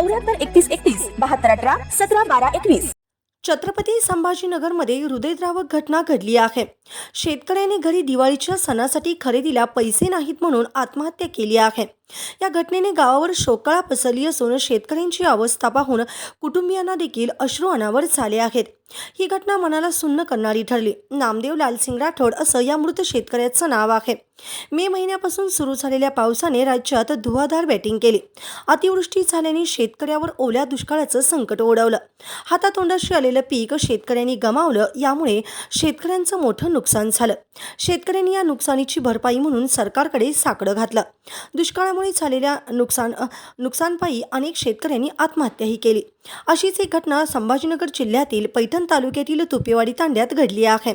चौऱ्याहत्तर एकतीस एकतीस बहात्तर अठरा सतरा बारा एकवीस. छत्रपती संभाजीनगरमध्ये हृदयद्रावक घटना घडली आहे. शेतकऱ्याने घरी दिवाळीच्या सणासाठी खरेदीला पैसे नाहीत म्हणून आत्महत्या केली आहे. या घटनेने गावावर शोकळा पसरली असून शेतकऱ्यांची अवस्था पाहून कुटुंबियांना देखील अश्रू अनावर झाले आहेत. ही घटना मनाला सुन्न करणारी ठरली. नामदेव लालसिंग राठोड असं या मृत शेतकऱ्याचं नाव आहे. मे महिन्यापासून सुरू झालेल्या पावसाने राज्यात धुवाधार बॅटिंग केली. अतिवृष्टी झाल्याने शेतकऱ्यावर ओल्या दुष्काळाचं संकट ओढवलं. हातातोंडाशी आलेलं पीक शेतकऱ्यांनी गमावलं यामुळे शेतकऱ्यांचं मोठं नुकसान झालं. शेतकऱ्यांनी या नुकसानीची भरपाई म्हणून सरकारकडे साकडं घातलं. दुष्काळामुळे झालेल्या नुकसान नुकसानपायी अनेक शेतकऱ्यांनी आत्महत्याही केली. अशीच एक घटना संभाजीनगर जिल्ह्यातील पैठण तालुक्यातील तुपेवाडी तांड्यात घडली आहे.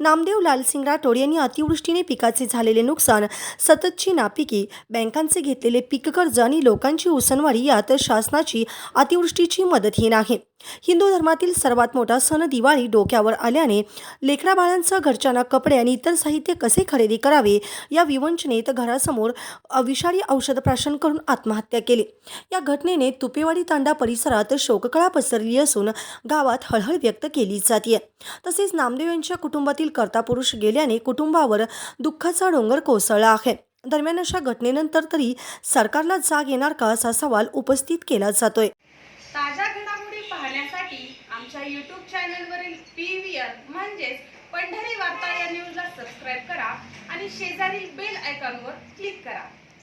नामदेव लालसिंग राठोड यांनी अतिवृष्टीने पिकाचे झालेले नुकसान सततची नापिकी बँकांचे घेतलेले पीक कर्ज आणि लोकांची उसनवारी यात शासनाची अतिवृष्टीची मदतहीन आहे हिंदू धर्मातील सर्वात मोठा सण दिवाळी डोक्यावर आल्याने लेखराबाळांचं घरच्यांना कपडे आणि इतर साहित्य कसे खरेदी करावे या विवंचनेत घरासमोर विषारी औषध प्राशन करून आत्महत्या केली. या घटनेने तुपेवाडी तांडा परिसरात शोककळा पसरली असून गावात हळहळ व्यक्त केली जाते तसेच नामदेव यांच्या कुटुंब कुटुंबातील कर्ता पुरुष गेल्याने कुटुंबावर दुःखाचा डोंगर कोसळला आहे. दरम्यान अशा घटनेनंतर तरी सरकारला जाग येणार का असा सवाल उपस्थित केला जातोय. ताज्या घडामोडी पाहण्यासाठी आमच्या यूट्यूब चॅनलवरील पी व्ही आर म्हणजेच पंढरी वार्ता या न्यूजला सबस्क्राईब करा आणि शेजारील बेल आयकॉनवर क्लिक करा.